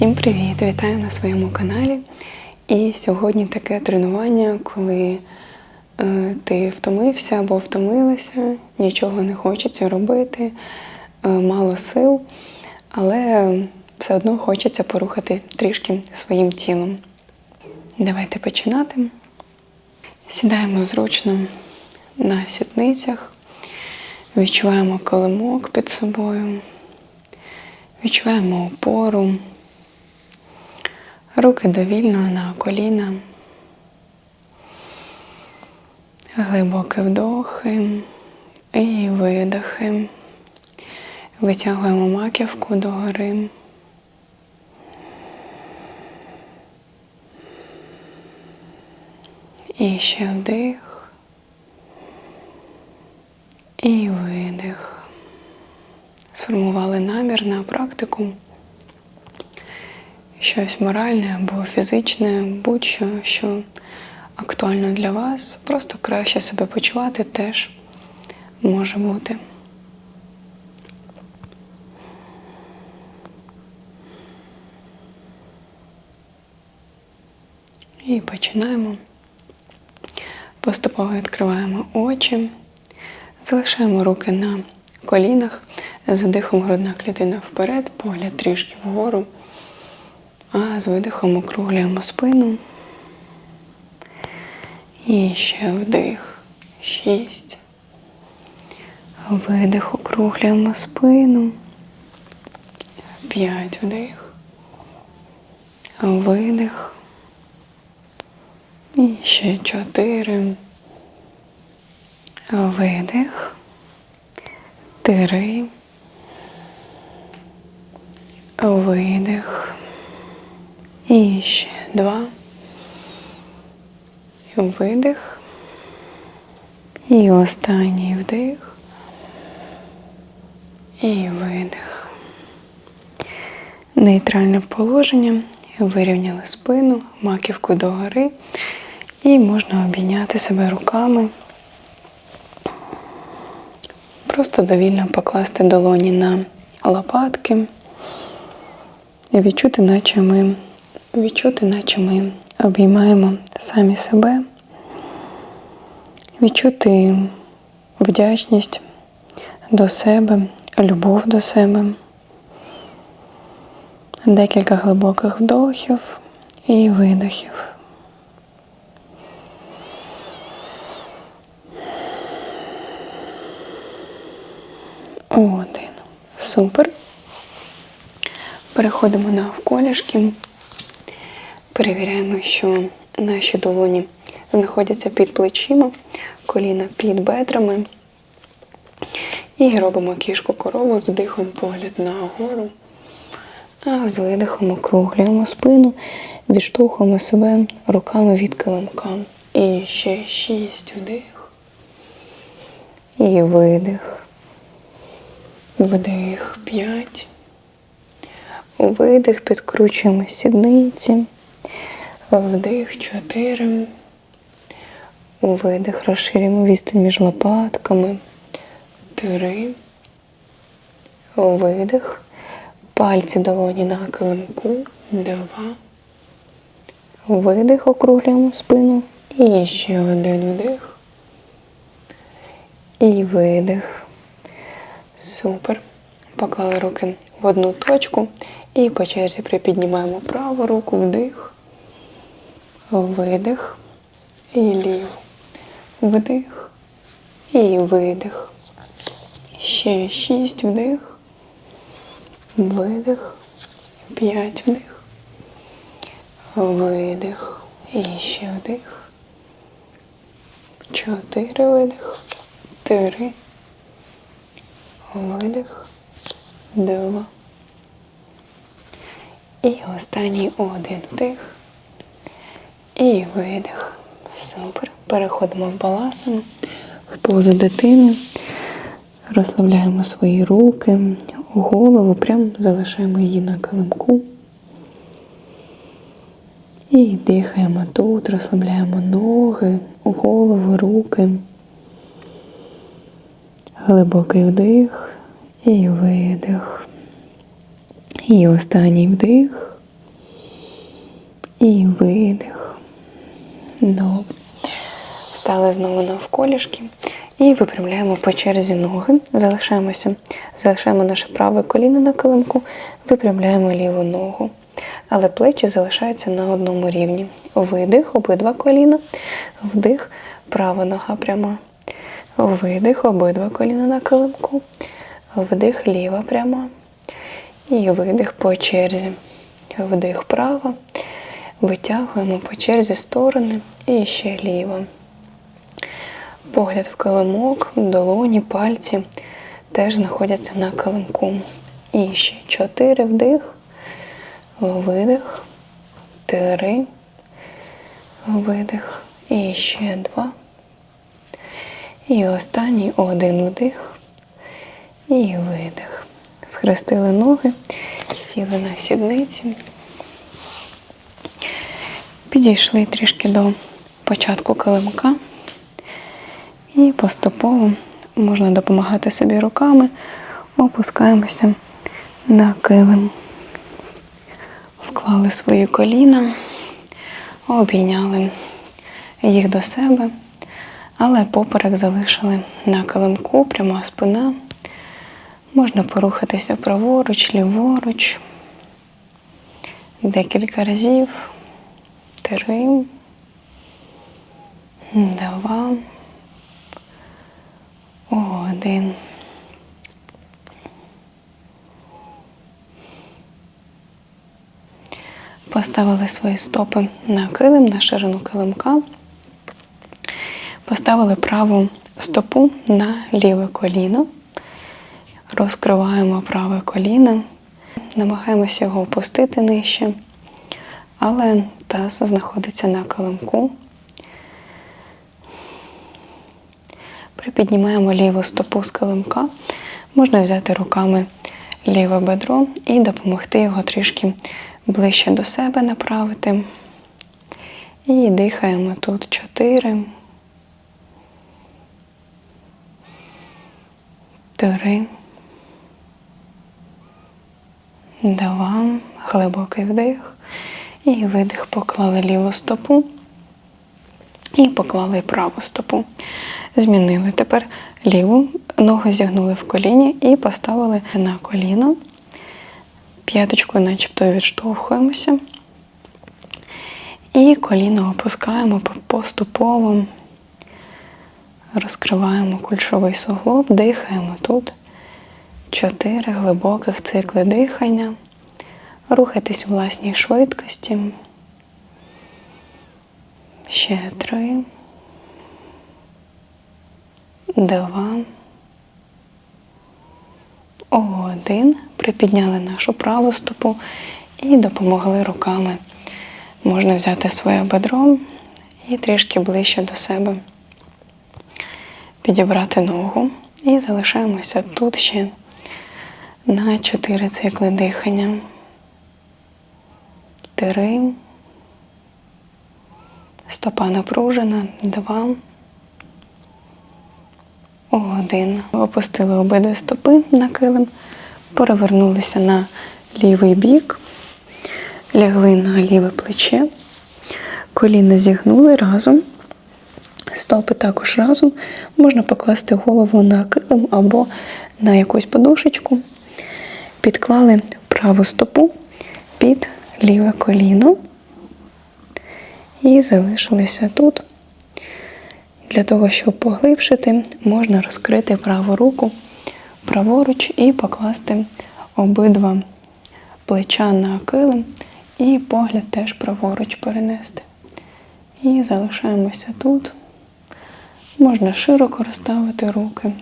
Всім привіт! Вітаю на своєму каналі. І сьогодні таке тренування, коли е, ти втомився або втомилася, нічого не хочеться робити, е, мало сил, але все одно хочеться порухати трішки своїм тілом. Давайте починати. Сідаємо зручно на сідницях, відчуваємо килимок під собою, відчуваємо опору. Руки довільно на коліна. Глибокі вдохи і видохи. Витягуємо маківку догори. І ще вдих. І видих. Сформували намір на практику щось моральне або фізичне, будь-що, що актуально для вас, просто краще себе почувати теж може бути. І починаємо. Поступово відкриваємо очі, залишаємо руки на колінах, з вдихом грудна клітина вперед, погляд трішки вгору. А з видихом округлюємо спину. І ще вдих. Шість. Видих, округлюємо спину. П'ять вдих. Видих. І ще чотири. Видих. Три. Видих. І ще два. Видих. І останній вдих. І видих. Нейтральне положення. Вирівняли спину, маківку догори. І можна обійняти себе руками. Просто довільно покласти долоні на лопатки і відчути, наче ми відчути, наче ми обіймаємо самі себе, відчути вдячність до себе, любов до себе, декілька глибоких вдохів і видохів. Один. Супер. Переходимо на навколішки. Перевіряємо, що наші долоні знаходяться під плечима, коліна під бедрами. І робимо кішку корову з вдихом погляд нагору. А з видихом округлюємо спину, відштовхуємо себе руками від килимка. І ще шість вдих. І видих. Вдих п'ять. Видих, підкручуємо сідниці. Вдих, чотири. Видих, розширюємо відстань між лопатками. Три. Видих. Пальці долоні на килимку. Два. Видих, округлюємо спину. І ще один вдих. І видих. Супер. Поклали руки в одну точку. І по черзі припіднімаємо праву руку, вдих. Видих і ліву. Вдих і видих. Ще шість вдих. Видих. П'ять вдих. Видих. І ще вдих. Чотири видих. Три. Видих. Два. І останній один вдих. І видих. Супер. Переходимо в баласану, в позу дитини. Розслабляємо свої руки, голову, прям залишаємо її на килимку. І дихаємо тут, розслабляємо ноги, голову, руки. Глибокий вдих і видих. І останній вдих І видих. Добре. Стали знову навколішки. І випрямляємо по черзі ноги. Залишаємося, залишаємо наше праве коліно на килимку, випрямляємо ліву ногу. Але плечі залишаються на одному рівні. Видих, обидва коліна, вдих, права нога пряма. Видих, обидва коліна на килимку. Вдих, ліва пряма. І видих по черзі. Вдих права. Витягуємо по черзі сторони і ще ліво. Погляд в килимок, долоні, пальці теж знаходяться на килимку. І ще чотири вдих, видих, три, видих. І ще два. І останній один вдих і видих. Схрестили ноги, сіли на сідниці. Підійшли трішки до початку килимка. І поступово можна допомагати собі руками, опускаємося на килим. Вклали свої коліна, обійняли їх до себе, але поперек залишили на килимку, пряма спина. Можна порухатися праворуч, ліворуч. Декілька разів. Три. Два. Один. Поставили свої стопи на килим, на ширину килимка. Поставили праву стопу на ліве коліно. Розкриваємо праве коліно, намагаємося його опустити нижче, але таз знаходиться на килимку. Припіднімаємо ліву стопу з килимка. Можна взяти руками ліве бедро і допомогти його трішки ближче до себе направити. І дихаємо тут чотири. Три. Два. Глибокий вдих. І видих. Поклали ліву стопу. І поклали праву стопу. Змінили. Тепер ліву ногу зігнули в коліні і поставили на коліно. П'яточкою начебто відштовхуємося. І коліно опускаємо поступово. Розкриваємо кульшовий суглоб, дихаємо тут. Чотири глибоких цикли дихання. Рухайтесь у власній швидкості. Ще три. Два. Один. Припідняли нашу праву стопу і допомогли руками. Можна взяти своє бедро і трішки ближче до себе підібрати ногу. І залишаємося тут ще на 4 цикли дихання. Три. Стопа напружена. Два. Один. Опустили обидві стопи на килим, перевернулися на лівий бік, лягли на ліве плече, коліна зігнули разом. Стопи також разом. Можна покласти голову на килим або на якусь подушечку. Підклали праву стопу під ліве коліно і залишилися тут. Для того, щоб поглибшити, можна розкрити праву руку праворуч і покласти обидва плеча на килим і погляд теж праворуч перенести. І залишаємося тут. Можна широко розставити руки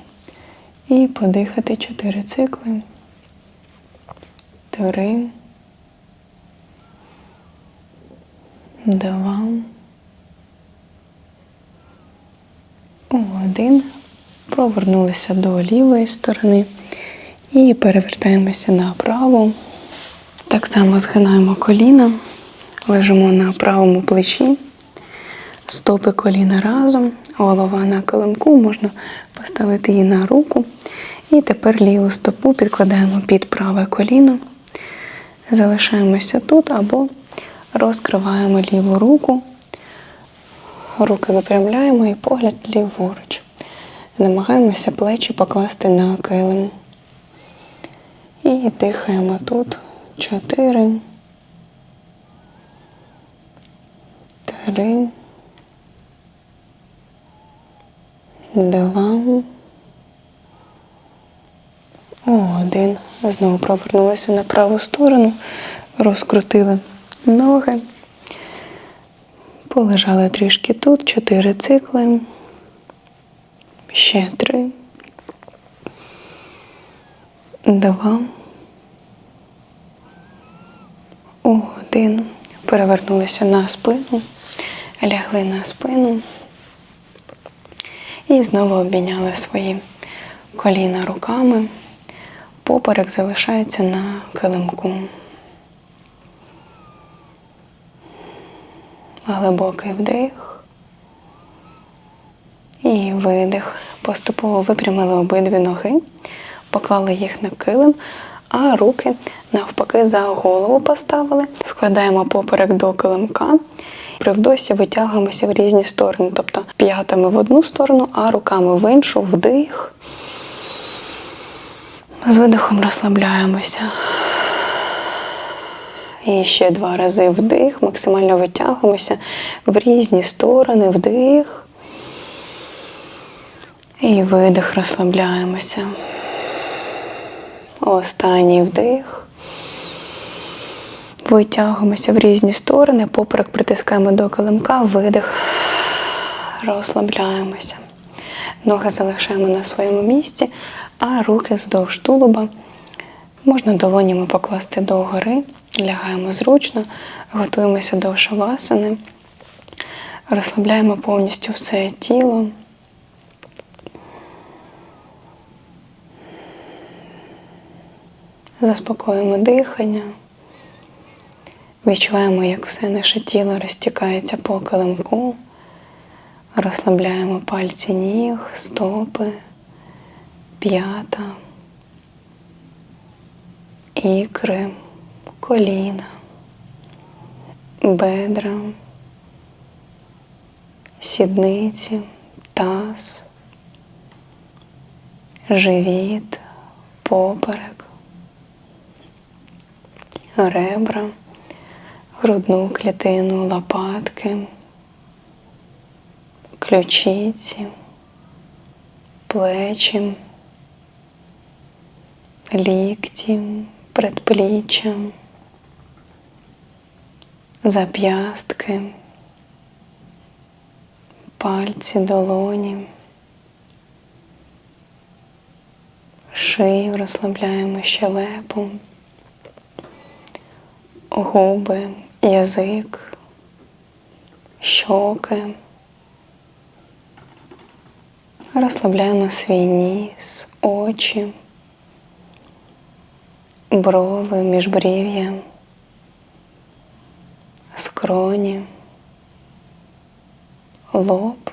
і подихати чотири цикли. Три. Два. Один. Повернулися до лівої сторони і перевертаємося на праву. Так само згинаємо коліна, лежимо на правому плечі, стопи коліна разом, голова на килимку, можна поставити її на руку. І тепер ліву стопу підкладаємо під праве коліно, залишаємося тут або Розкриваємо ліву руку, руки випрямляємо і погляд ліворуч. Намагаємося плечі покласти на килим. І дихаємо тут. Чотири. Три. Два. Один. Знову провернулися на праву сторону, розкрутили ноги. Полежали трішки тут. Чотири цикли. Ще три. Два. Один. Перевернулися на спину, лягли на спину і знову обміняли свої коліна руками. Поперек залишається на килимку. Глибокий вдих і видих. Поступово випрямили обидві ноги, поклали їх на килим, а руки навпаки за голову поставили. Вкладаємо поперек до килимка. При вдосі витягуємося в різні сторони, тобто п'ятами в одну сторону, а руками в іншу, вдих. З видихом розслабляємося. І ще два рази вдих, максимально витягуємося в різні сторони, вдих. І видих, розслабляємося. Останній вдих. Витягуємося в різні сторони, поперек притискаємо до килимка, видих, розслабляємося. Ноги залишаємо на своєму місці, а руки вздовж тулуба можна долонями покласти догори, лягаємо зручно, готуємося до шавасани, розслабляємо повністю все тіло. Заспокоюємо дихання. Відчуваємо, як все наше тіло розтікається по килимку. Розслабляємо пальці ніг, стопи, п'ята, ікри, коліна, бедра, сідниці, таз, живіт, поперек, ребра, грудну клітину, лопатки ключиці, плечі, лікті, предпліччя, зап'ястки, пальці, долоні, шию розслабляємо щелепу, губи, язик, щоки. Розслабляємо свій ніс, очі, брови, міжбрів'я, скроні, лоб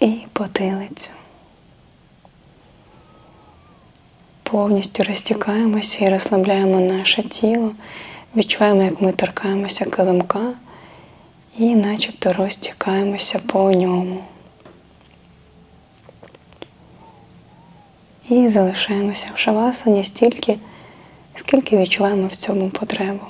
і потилицю. Повністю розтікаємося і розслабляємо наше тіло, відчуваємо, як ми торкаємося килимка і начебто розтікаємося по ньому. І залишаємося в шавасані стільки, скільки відчуваємо в цьому потребу.